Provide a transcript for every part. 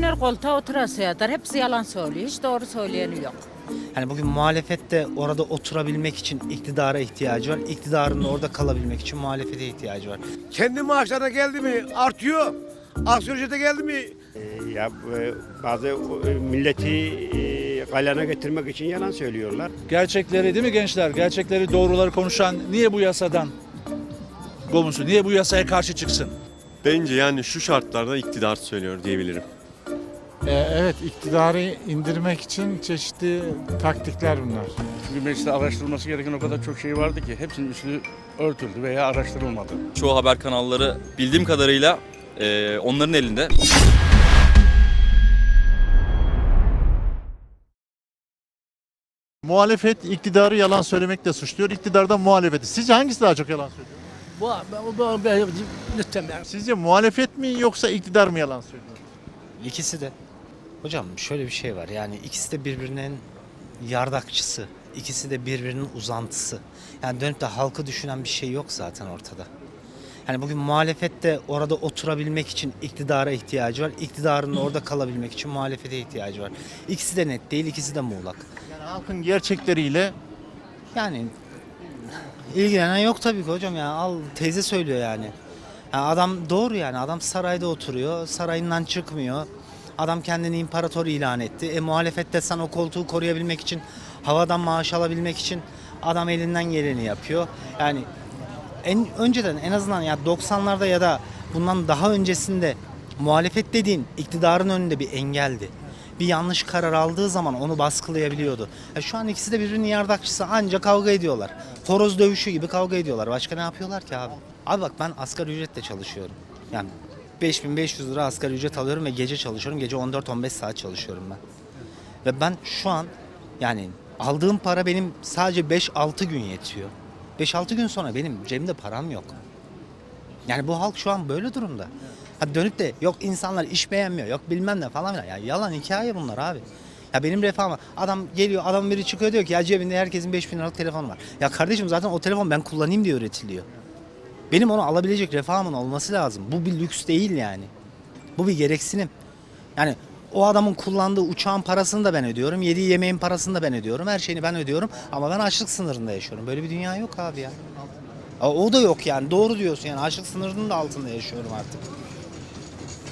Döner koltuğa oturasıya kadar hepsi yalan söylüyor. Hiç doğru söyleyeni yok. Yani bugün muhalefette orada oturabilmek için iktidara ihtiyacı var. İktidarın da orada kalabilmek için muhalefete ihtiyacı var. Kendi maaşlarına geldi mi artıyor. Asgari ücrete geldi mi Ya e, bazı e, milleti e, galyana getirmek için yalan söylüyorlar. Gerçekleri değil mi gençler? Gerçekleri doğruları konuşan niye bu yasadan gomuzsu? Niye bu yasaya karşı çıksın? Bence yani şu şartlarda iktidar söylüyor diyebilirim. Ee, evet iktidarı indirmek için çeşitli taktikler bunlar. Çünkü mecliste araştırılması gereken o kadar çok şey vardı ki hepsinin üstü örtüldü veya araştırılmadı. Çoğu haber kanalları bildiğim kadarıyla e, onların elinde. Muhalefet iktidarı yalan söylemekle suçluyor. İktidar da muhalefeti. Sizce hangisi daha çok yalan söylüyor? Sizce muhalefet mi yoksa iktidar mı yalan söylüyor? İkisi de. Hocam şöyle bir şey var. Yani ikisi de birbirinin yardakçısı. İkisi de birbirinin uzantısı. Yani dönüp de halkı düşünen bir şey yok zaten ortada. Yani bugün muhalefette orada oturabilmek için iktidara ihtiyacı var. İktidarın da orada kalabilmek için muhalefete ihtiyacı var. İkisi de net değil, ikisi de muğlak. Yani halkın gerçekleriyle Yani ilgilenen yok tabii ki hocam ya. Al teyze söylüyor yani. Yani adam doğru yani. Adam sarayda oturuyor. Sarayından çıkmıyor. Adam kendini imparator ilan etti. E muhalefette sen o koltuğu koruyabilmek için, havadan maaş alabilmek için adam elinden geleni yapıyor. Yani en önceden en azından ya 90'larda ya da bundan daha öncesinde muhalefet dediğin iktidarın önünde bir engeldi. Bir yanlış karar aldığı zaman onu baskılayabiliyordu. Ya şu an ikisi de birbirinin yardakçısı anca kavga ediyorlar. Horoz dövüşü gibi kavga ediyorlar. Başka ne yapıyorlar ki abi? Abi bak ben asgari ücretle çalışıyorum. Yani 5500 lira asgari ücret alıyorum ve gece çalışıyorum. Gece 14-15 saat çalışıyorum ben. Ve ben şu an yani aldığım para benim sadece 5-6 gün yetiyor. 5-6 gün sonra benim cebimde param yok. Yani bu halk şu an böyle durumda. Ha dönüp de yok insanlar iş beğenmiyor, yok bilmem ne falan filan. Ya yalan hikaye bunlar abi. Ya benim refahım. Adam geliyor, adam biri çıkıyor diyor ki ya cebinde herkesin 5000 liralık telefon var. Ya kardeşim zaten o telefon ben kullanayım diye üretiliyor. Benim onu alabilecek refahımın olması lazım. Bu bir lüks değil yani. Bu bir gereksinim. Yani o adamın kullandığı uçağın parasını da ben ödüyorum. Yediği yemeğin parasını da ben ödüyorum. Her şeyini ben ödüyorum. Ama ben açlık sınırında yaşıyorum. Böyle bir dünya yok abi ya. O da yok yani. Doğru diyorsun yani. Açlık sınırının da altında yaşıyorum artık.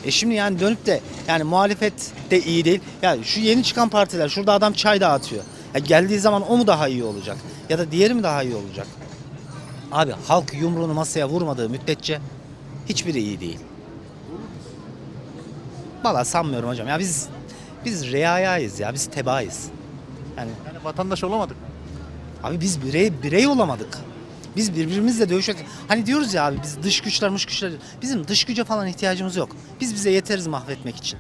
E şimdi yani dönüp de yani muhalefet de iyi değil. Ya şu yeni çıkan partiler şurada adam çay dağıtıyor. Ya geldiği zaman o mu daha iyi olacak? Ya da diğeri mi daha iyi olacak? Abi halk yumruğunu masaya vurmadığı müddetçe hiçbiri iyi değil. Valla sanmıyorum hocam. Ya biz biz reayayız ya. Biz tebaayız. Yani yani vatandaş olamadık. Abi biz birey birey olamadık. Biz birbirimizle dövüşerek hani diyoruz ya abi biz dış güçler mış güçler bizim dış güce falan ihtiyacımız yok. Biz bize yeteriz mahvetmek için.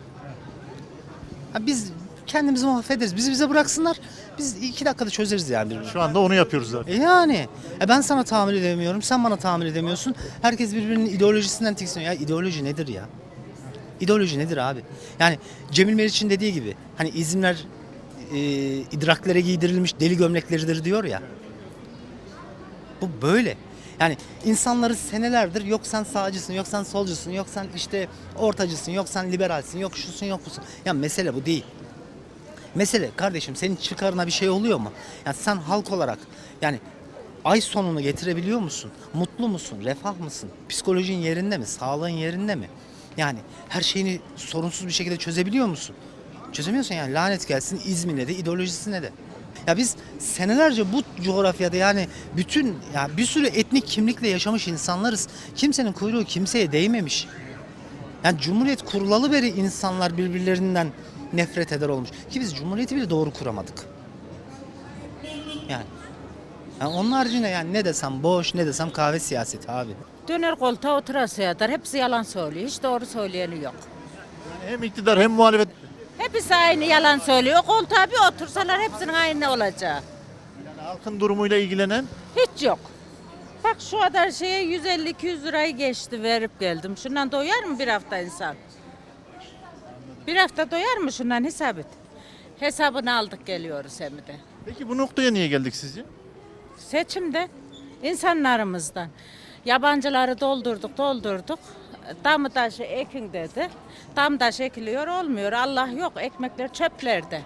Ha biz kendimizi mahvederiz. Bizi bize bıraksınlar. Biz iki dakikada çözeriz yani birbirimizi. Şu anda onu yapıyoruz zaten. E yani e ben sana tahammül edemiyorum. Sen bana tahammül edemiyorsun. Herkes birbirinin ideolojisinden tiksiniyor. Ya ideoloji nedir ya? İdeoloji nedir abi? Yani Cemil Meriç'in dediği gibi hani izimler e, idraklere giydirilmiş deli gömlekleridir diyor ya. Bu böyle. Yani insanları senelerdir yok sen sağcısın, yok sen solcusun, yok sen işte ortacısın, yok sen liberalsin, yok şusun, yok busun. Ya mesele bu değil. Mesele kardeşim senin çıkarına bir şey oluyor mu? Yani sen halk olarak yani ay sonunu getirebiliyor musun? Mutlu musun? Refah mısın? Psikolojin yerinde mi? Sağlığın yerinde mi? Yani her şeyini sorunsuz bir şekilde çözebiliyor musun? Çözemiyorsun yani lanet gelsin İzmir'e de ideolojisine de. Ya biz senelerce bu coğrafyada yani bütün ya bir sürü etnik kimlikle yaşamış insanlarız. Kimsenin kuyruğu kimseye değmemiş. Yani cumhuriyet kurulalı beri insanlar birbirlerinden nefret eder olmuş. Ki biz cumhuriyeti bile doğru kuramadık. Yani. yani onun haricinde yani ne desem boş ne desem kahve siyaseti abi. Döner koltuğa oturasıya kadar hepsi yalan söylüyor. Hiç doğru söyleyeni yok. Yani hem iktidar hem muhalefet Hepsi aynı yalan söylüyor. Koltuğa bir otursalar hepsinin aynı olacak. halkın durumuyla ilgilenen Hiç yok. Bak şu kadar şeye 150-200 lirayı geçti verip geldim. Şundan doyar mı bir hafta insan? Bir hafta doyar mı şundan hesap et. Hesabını aldık geliyoruz hem de. Peki bu noktaya niye geldik sizce? Seçimde insanlarımızdan yabancıları doldurduk doldurduk. damı taşı ekin dedi. Dam taş ekiliyor olmuyor. Allah yok ekmekler çöplerde.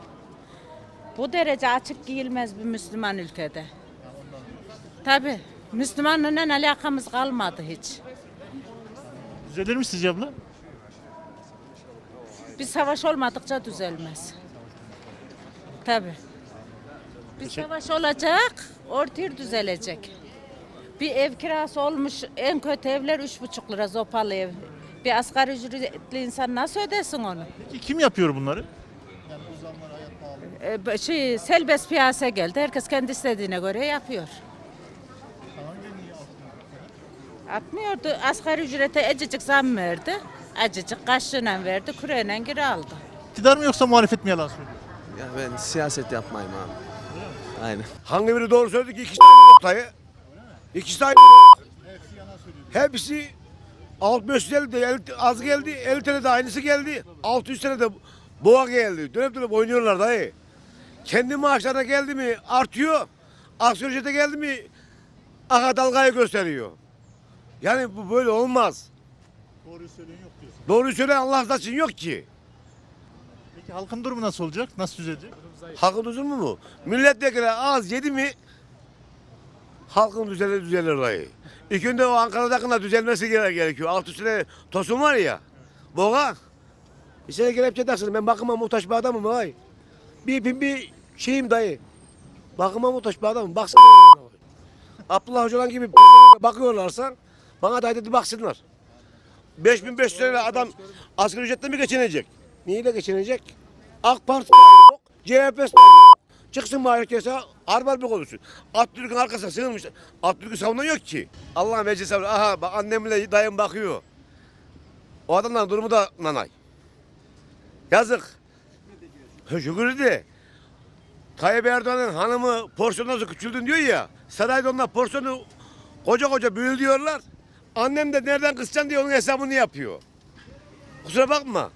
Bu derece açık giyilmez bir Müslüman ülkede. Tabi Müslümanla alakamız kalmadı hiç. Düzelir mi sizce abla? Bir savaş olmadıkça düzelmez. Tabi. Bir savaş olacak, ortaya düzelecek. Bir ev kirası olmuş, en kötü evler üç buçuk lira zopalı ev. Bir asgari ücretli insan nasıl ödesin onu? Peki kim yapıyor bunları? Ee, şey, serbest piyasa geldi. Herkes kendi istediğine göre yapıyor. Atmıyordu. Asgari ücrete ecicik zam verdi. Acıcık kaşığıyla verdi, küreğine geri aldı. İktidar mı yoksa muhalefet mi yalan söylüyor? Ya ben siyaset yapmayayım abi. Aynen. Hangi biri doğru söyledi ki ikisi aynı bok dayı. İkisi de aynı. Hepsi 650 de el- az geldi, 50 tane de aynısı geldi. 600 tane de boğa geldi. Dönüp dönüp oynuyorlar dayı. Kendi maaşlarına geldi mi artıyor. Asgari ücrete geldi mi aha dalgayı gösteriyor. Yani bu böyle olmaz. Doğruyu söyleyen yok Doğruyu söyleyen Allah için yok ki. Peki halkın durumu nasıl olacak? Nasıl düzelecek? Halkın düzülmü mu? Milletvekili az yedi mi halkın düzelir düzelir dayı. İlk önce o Ankara'dakine düzelmesi gere- gerekiyor. Alt üstüne tosun var ya. Boğa. Bir sene kelepçe taksın. Ben bakıma muhtaç bir adamım ay. Bir, bir, bir şeyim dayı. Bakıma muhtaç bir adamım. Baksana. Abdullah Hocalan gibi bakıyorlarsa bana da dedi baksınlar. 5500 lira adam asgari ücretle mi geçinecek? Neyle geçinecek? AK Parti bok, CHP bok. Çıksın herkese harbar bir konuşsun. Atatürk'ün arkasına sığınmış. Atatürk'ü savunan yok ki. Allah'ın meclis savunan. Aha bak annemle dayım bakıyor. O adamların durumu da nanay. Yazık. Şükür de. Tayyip Erdoğan'ın hanımı porsiyonu küçüldün diyor ya. Sarayda onlar porsiyonu koca koca büyül diyorlar. Annem de nereden kısacaksın diye onun hesabını yapıyor. Kusura bakma.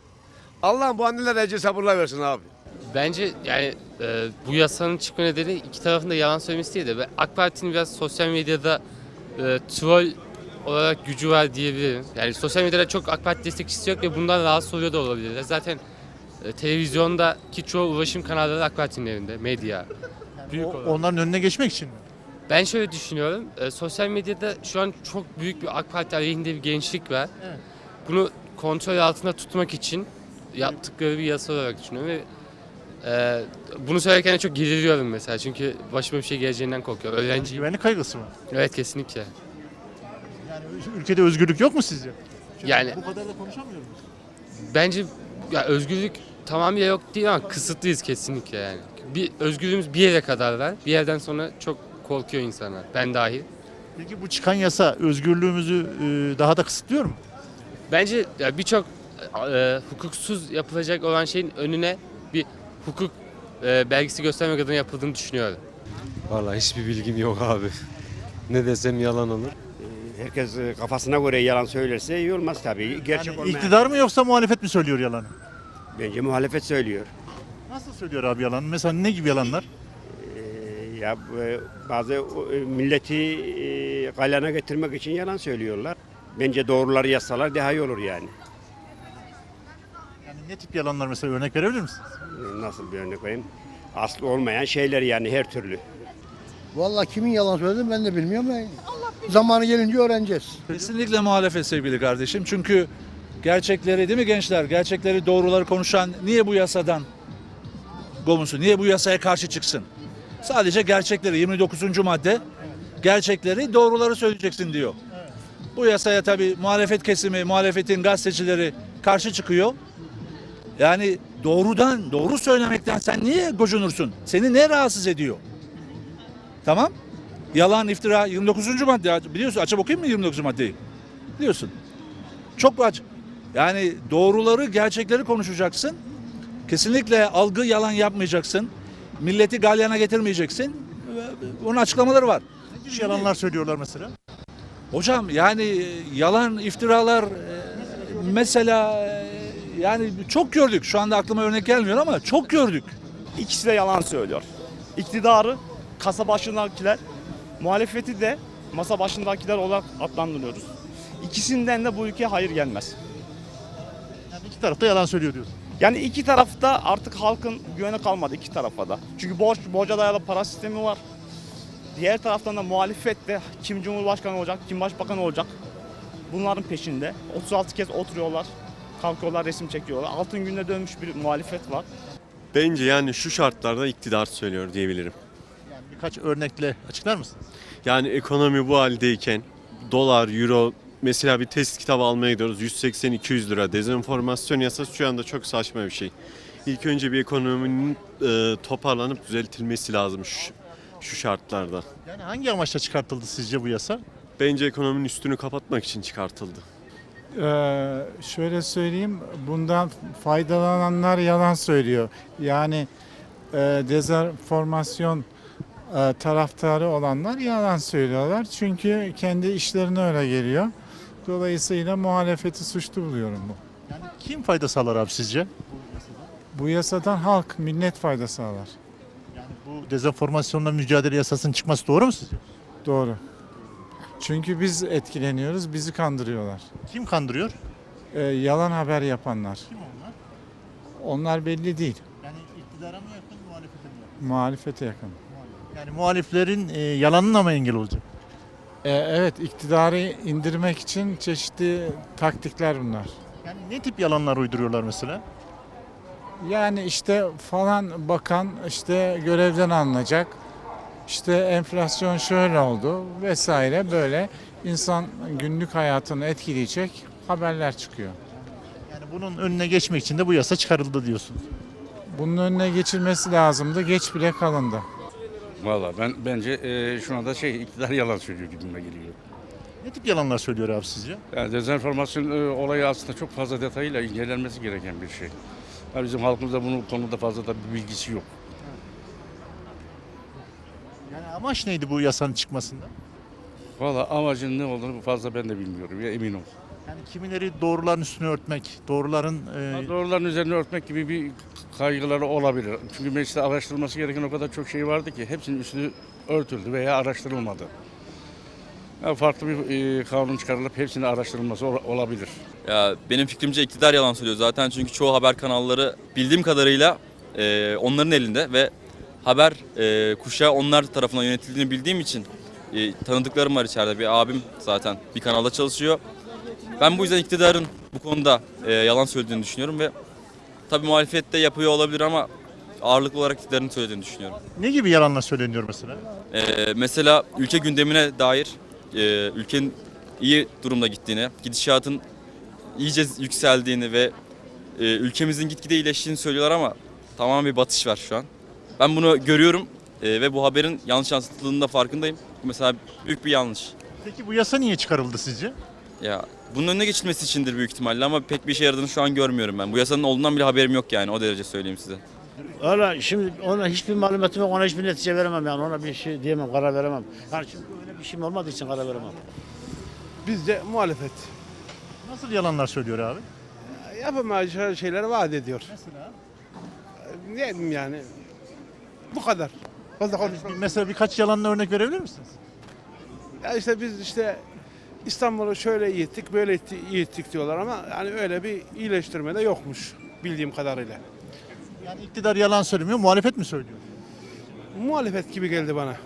Allah'ım bu annelere ecel sabırlar versin abi. Bence yani e, bu yasanın çıkma nedeni iki tarafın da yalan söylemesi değil de ve AK Parti'nin biraz sosyal medyada e, troll olarak gücü var diyebilirim. Yani sosyal medyada çok AK Parti destekçisi yok ve bundan rahatsız oluyor da olabilirler. Zaten e, televizyondaki çoğu ulaşım kanalları AK Parti'nin elinde, medya. Büyük O- olarak. onların önüne geçmek için mi? Ben şöyle düşünüyorum. e, sosyal medyada şu an çok büyük bir AK Parti aleyhinde bir gençlik var. Evet. Bunu kontrol altında tutmak için yaptıkları bir yasa olarak düşünüyorum ve e, bunu söylerken de çok geriliyorum mesela çünkü başıma bir şey geleceğinden korkuyorum. Öğrenciyim. Güvenlik kaygısı var. Evet kesinlikle. Yani ülkede özgürlük yok mu sizce? Çünkü Yani- bu kadar da konuşamıyor muyuz? Bence ya özgürlük tamamıyla yok değil ama kısıtlıyız kesinlikle yani. Bir özgürlüğümüz bir yere kadar var. Bir yerden sonra çok korkuyor insanlar. Ben dahil. Peki bu çıkan yasa özgürlüğümüzü e, daha da kısıtlıyor mu? Bence ya birçok e, hukuksuz yapılacak olan şeyin önüne bir hukuk e, belgesi göstermek adına yapıldığını düşünüyorum. Vallahi hiçbir bilgim yok abi. Ne desem yalan olur. Herkes e, kafasına göre yalan söylerse iyi olmaz tabii. Gerçek Yani olmayan. iktidar mı yoksa muhalefet mi söylüyor yalanı? Bence muhalefet söylüyor. Nasıl söylüyor abi yalan? Mesela ne gibi yalanlar? Ya e, bazı e, milleti e, galyana getirmek için yalan söylüyorlar. Bence doğruları yazsalar daha iyi olur yani. Yani ne tip yalanlar mesela örnek verebilir misiniz? Nasıl bir örnek koyayım? Aslı olmayan şeyler yani her türlü. Vallahi kimin yalan söylediğini ben de bilmiyorum. Zamanı gelince öğreneceğiz. Kesinlikle muhalefet sevgili kardeşim. Çünkü gerçekleri değil mi gençler? Gerçekleri doğruları konuşan niye bu yasadan gomusu? Niye bu yasaya karşı çıksın? Sadece gerçekleri 29. madde gerçekleri doğruları söyleyeceksin diyor. Bu yasaya tabi muhalefet kesimi, muhalefetin gazetecileri karşı çıkıyor. Yani doğrudan, doğru söylemekten sen niye gocunursun? Seni ne rahatsız ediyor? Tamam? Yalan, iftira 29. madde biliyorsun. Açıp okuyayım mı 29. maddeyi? Biliyorsun. Çok aç. Yani doğruları, gerçekleri konuşacaksın. Kesinlikle algı yalan yapmayacaksın. Milleti galyana getirmeyeceksin. Onun açıklamaları var. Ne gibi yalanlar söylüyorlar mesela? Hocam yani e, yalan, iftiralar e, mesela e, yani çok gördük. Şu anda aklıma örnek gelmiyor ama çok gördük. İkisi de yalan söylüyor. İktidarı kasa başındakiler, muhalefeti de masa başındakiler olarak adlandırıyoruz. İkisinden de bu ülkeye hayır gelmez. Yani iki tarafta yalan söylüyor diyorsun. Yani iki tarafta artık halkın güveni kalmadı iki tarafa da. Çünkü borç, borca dayalı para sistemi var. Diğer taraftan da muhalefet de kim cumhurbaşkanı olacak, kim başbakan olacak. Bunların peşinde. 36 kez oturuyorlar, kalkıyorlar, resim çekiyorlar. Altın günde dönmüş bir muhalefet var. Bence yani şu şartlarda iktidar söylüyor diyebilirim. Yani birkaç örnekle açıklar mısınız? Yani ekonomi bu haldeyken dolar, euro mesela bir test kitabı almaya gidiyoruz 180-200 lira. Dezenformasyon yasası şu anda çok saçma bir şey. İlk önce bir ekonominin e, toparlanıp düzeltilmesi lazım şu, şu şartlarda. Yani hangi amaçla çıkartıldı sizce bu yasa? Bence ekonominin üstünü kapatmak için çıkartıldı. Ee, şöyle söyleyeyim, bundan faydalananlar yalan söylüyor. Yani e, dezenformasyon e, taraftarı olanlar yalan söylüyorlar. Çünkü kendi işlerine öyle geliyor. Dolayısıyla muhalefeti suçlu buluyorum bu. Yani kim fayda sağlar abi sizce? Bu yasadan halk, millet fayda sağlar. Yani bu dezenformasyonla mücadele yasasının çıkması doğru mu sizce? Doğru. Çünkü biz etkileniyoruz, bizi kandırıyorlar. Kim kandırıyor? Ee, yalan haber yapanlar. Kim onlar? Onlar belli değil. Yani iktidara mı yakın, muhalefete mi yakın? Muhalefete yakın. Yani muhaliflerin e, yalanına mı engel olacak? Ee, evet, iktidarı indirmek için çeşitli taktikler bunlar. Yani ne tip yalanlar uyduruyorlar mesela? Yani işte falan bakan işte görevden alınacak. İşte enflasyon şöyle oldu vesaire böyle insan günlük hayatını etkileyecek haberler çıkıyor. Yani bunun önüne geçmek için de bu yasa çıkarıldı diyorsunuz. Bunun önüne geçilmesi lazımdı. Geç bile kalındı. Valla ben bence e, şu anda şey iktidar yalan söylüyor gibime geliyor. Ne tip yalanlar söylüyor abi sizce? Yani dezenformasyon e, olayı aslında çok fazla detayıyla incelenmesi gereken bir şey. Ya bizim halkımızda bunun konuda fazla da bir bilgisi yok. Yani amaç neydi bu yasanın çıkmasında? Valla amacın ne olduğunu fazla ben de bilmiyorum ya emin ol. Yani kimileri doğruların üstünü örtmek, doğruların e, Doğruların üzerine örtmek gibi bir kaygıları olabilir. Çünkü mecliste araştırılması gereken o kadar çok şey vardı ki hepsinin üstü örtüldü veya araştırılmadı. Ya farklı bir e, kanun çıkarılıp hepsinin araştırılması ola- olabilir. Ya benim fikrimce iktidar yalan söylüyor zaten çünkü çoğu haber kanalları bildiğim kadarıyla e, onların elinde ve haber e, kuşağı onlar tarafından yönetildiğini bildiğim için e, tanıdıklarım var içeride. Bir abim zaten bir kanalda çalışıyor. Ben bu yüzden iktidarın bu konuda e, yalan söylediğini düşünüyorum ve tabii muhalefet de yapıyor olabilir ama ağırlıklı olarak iktidarın söylediğini düşünüyorum. ne gibi yalanlar söyleniyor mesela? Ee, mesela ülke gündemine dair e, ülkenin iyi durumda gittiğini, gidişatın iyice yükseldiğini ve e, ülkemizin gitgide iyileştiğini söylüyorlar ama tamamen bir batış var şu an. Ben bunu görüyorum e, ve bu haberin yanlış yansıtıldığının da farkındayım. Mesela büyük bir yanlış. Peki bu yasa niye çıkarıldı sizce? Ya bunun önüne geçilmesi içindir büyük ihtimalle ama pek bir işe yaradığını şu an görmüyorum ben. Bu yasanın olduğundan bile haberim yok yani o derece söyleyeyim size. Öyle şimdi ona hiçbir malumatım yok, ona hiçbir netice veremem yani ona bir şey diyemem, karar veremem. Yani şimdi öyle bir şeyim olmadığı için karar veremem. Bizde muhalefet. Nasıl yalanlar söylüyor abi? Yapamayacağı şeyler vaat ediyor. Mesela? Ne diyeyim yani? Bu kadar. Fazla konuşmam. Mesela birkaç yalanla örnek verebilir misiniz? Ya işte biz işte İstanbul'u şöyle iyi ettik, böyle iyi ettik diyorlar ama yani öyle bir iyileştirme de yokmuş bildiğim kadarıyla. Yani iktidar yalan söylemiyor, muhalefet mi söylüyor? Muhalefet gibi geldi bana.